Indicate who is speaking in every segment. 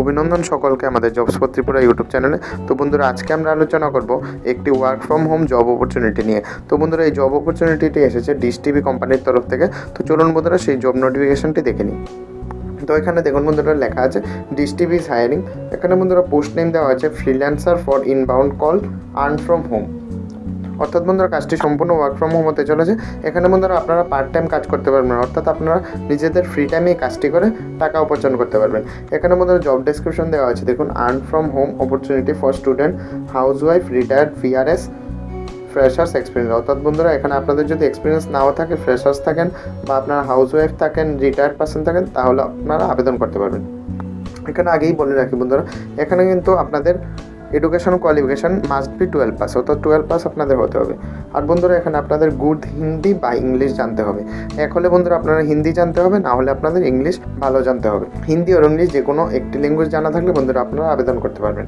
Speaker 1: অভিনন্দন সকলকে আমাদের জবস ত্রিপুরা ইউটিউব চ্যানেলে তো বন্ধুরা, আজকে আমরা আলোচনা করব একটি work from home job opportunity নিয়ে। তো বন্ধুরা, এই জব অপরচুনিটিটি এসেছে ডিস টিভি কোম্পানির তরফ থেকে। তো চলুন বন্ধুরা, সেই জব নোটিফিকেশনটি দেখে নিই। তো এখানে দেখুন বন্ধুরা, লেখা আছে ডিশ টিভি হায়ারিং এখানে বন্ধুরা পোস্ট নেম দেওয়া আছে freelancer for inbound call earn from home অর্থাৎ বন্ধুরা, কাজটি সম্পূর্ণ ওয়ার্ক ফ্রম হোম হতে চলেছে। এখানে বন্ধুরা আপনারা পার্ট টাইম কাজ করতে পারবেন, অর্থাৎ আপনারা নিজেদের ফ্রি টাইমে কাজটি করে টাকা উপার্জন করতে পারবেন। এখানে বন্ধুরা জব ডেসক্রিপশন দেওয়া আছে, দেখুন earn from home opportunity for student housewife retired VRS freshers experience অর্থাৎ বন্ধুরা, এখানে আপনাদের যদি এক্সপিরিয়েন্স নাও থাকে ফ্রেশার্স থাকেন বা আপনারা হাউস ওয়াইফ থাকেন রিটায়ার্ড পার্সন থাকেন, তাহলে আপনারা আবেদন করতে পারবেন। এখানে আগেই বলে রাখি বন্ধুরা, এখানে কিন্তু আপনাদের education qualification must be twelve pass অর্থাৎ টুয়েলভ পাস আপনাদের হতে হবে। আর বন্ধুরা, এখানে আপনাদের গুড হিন্দি বা ইংলিশ জানতে হবে। এক হলে বন্ধুরা আপনারা হিন্দি জানতে হবে, না হলে আপনাদের ইংলিশ ভালো জানতে হবে। হিন্দি আর ইংলিশ যে কোনো একটি ল্যাঙ্গুয়েজ জানা থাকলে বন্ধুরা আপনারা আবেদন করতে পারবেন।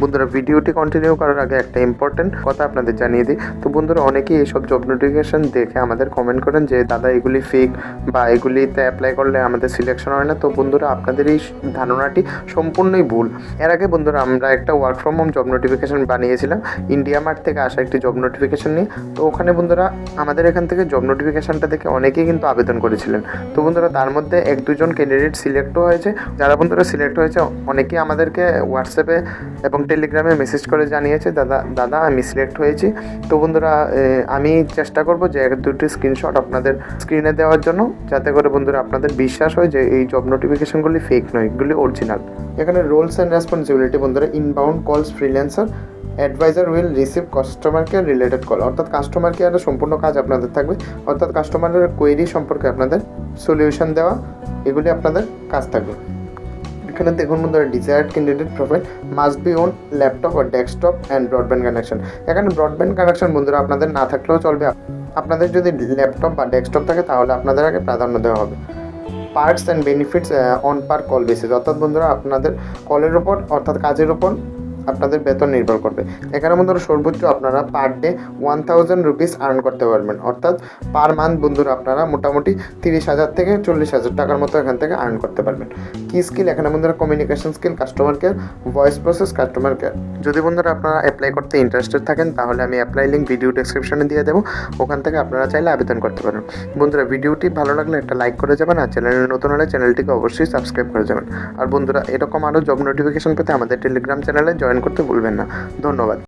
Speaker 1: বন্ধুরা, ভিডিওটি কন্টিনিউ করার আগে একটা ইম্পর্টেন্ট কথা আপনাদের জানিয়ে দিই। তো বন্ধুরা, অনেকেই এইসব জব নোটিফিকেশান দেখে আমাদের কমেন্ট করেন যে, দাদা, এগুলি ফেক বা এগুলিতে অ্যাপ্লাই করলে আমাদের সিলেকশন হয় না। তো বন্ধুরা, আপনাদের এই ধারণাটি সম্পূর্ণই ভুল। এর আগে বন্ধুরা, আমরা একটা work from home job notification বানিয়েছিলাম। ইন্ডিয়া মার্ট থেকে আসা একটি জব নোটিফিকেশান নিয়ে। তো ওখানে বন্ধুরা আমাদের এখান থেকে জব নোটিফিকেশানটা দেখে অনেকেই কিন্তু আবেদন করেছিলেন। তো বন্ধুরা তার মধ্যে এক দুজন ক্যান্ডিডেট সিলেক্টও হয়েছে। যারা বন্ধুরা সিলেক্ট হয়েছে, অনেকেই আমাদেরকে হোয়াটসঅ্যাপে এবং টেলিগ্রামে মেসেজ করে জানিয়েছে, দাদা দাদা, আমি সিলেক্ট হয়েছি। তো বন্ধুরা আমি চেষ্টা করব যে এক দুটি স্ক্রিনশট আপনাদের স্ক্রিনে দেওয়ার জন্য, যাতে করে বন্ধুরা আপনাদের বিশ্বাস হয় যে এই জব নোটিফিকেশানগুলি ফেক নয়, এগুলি অরিজিনাল এখানে রোলস অ্যান্ড রেসপন্সিবিলিটি বন্ধুরা inbound calls freelancer advisor will receive customer care related call অর্থাৎ কাস্টমার কেয়ারের সম্পূর্ণ কাজ আপনাদের থাকবে। অর্থাৎ কাস্টমারের কোয়েরি সম্পর্কে আপনাদের সলিউশন দেওয়া, এগুলি আপনাদের কাজ থাকবে। এখানে দেখুন বন্ধুরা desired candidate profile must be own laptop R desktop and broadband connection এখানে ব্রডব্যান্ড কানেকশন বন্ধুরা আপনাদের না থাকলেও চলবে। আপনাদের যদি ল্যাপটপ বা ডেস্কটপ থাকে, তাহলে আপনাদের আগে প্রাধান্য দেওয়া হবে। Parts and benefits on per call basis অর্থাৎ বন্ধুরা, আপনাদের কলের ওপর অর্থাৎ কাজের ওপর আপনাদের বেতন নির্ভর করবে। এখানে বন্ধুরা সর্বোচ্চ আপনারা per day one thousand rupees earn করতে পারবেন। অর্থাৎ পার মান্থ বন্ধুরা আপনারা মোটামুটি তিরিশ হাজার থেকে চল্লিশ হাজার টাকার মতো এখান থেকে আর্ন করতে পারবেন। কি স্কিল এখানে বন্ধুরা communication skill customer care voice process customer care যদি বন্ধুরা আপনারা অ্যাপ্লাই করতে ইন্টারেস্টেড থাকেন, তাহলে আমি অ্যাপ্লাই লিঙ্ক ভিডিও ডেসক্রিপশনে দিয়ে দেবো। ওখান থেকে আপনারা চাইলে আবেদন করতে পারেন বন্ধুরা, ভিডিওটি ভালো লাগলে একটা লাইক করে যাবেন আর চ্যানেলে নতুন হলে চ্যানেলটিকে অবশ্যই সাবস্ক্রাইব করে যাবেন। আর বন্ধুরা, এরকম আরও জব নোটিফিকেশন পেতে আমাদের টেলিগ্রাম চ্যানেলে জয়েন করতে ভুলবেন না। ধন্যবাদ।